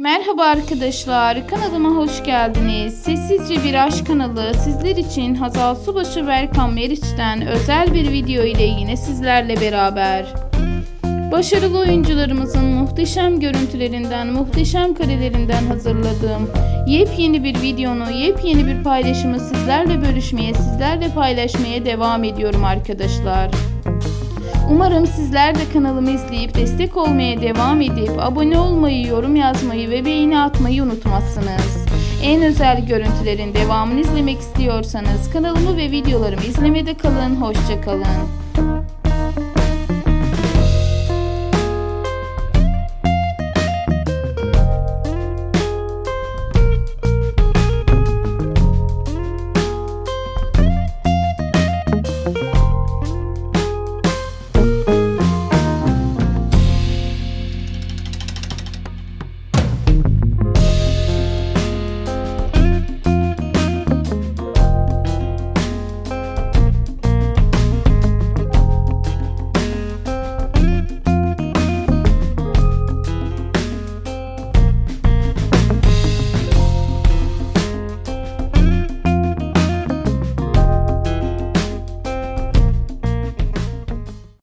Merhaba arkadaşlar, kanalıma hoş geldiniz. Sessizce Bir Aşk kanalı sizler için Hazal Subaşı ve Erkan Meriç'ten özel bir video ile yine sizlerle beraber. Başarılı oyuncularımızın muhteşem görüntülerinden, muhteşem karelerinden hazırladığım yepyeni bir videonu, yepyeni bir paylaşımı sizlerle bölüşmeye, sizlerle paylaşmaya devam ediyorum arkadaşlar. Umarım sizler de kanalımı izleyip destek olmaya devam edip abone olmayı, yorum yazmayı ve beğeni atmayı unutmazsınız. En özel görüntülerin devamını izlemek istiyorsanız kanalımı ve videolarımı izlemede kalın, hoşça kalın.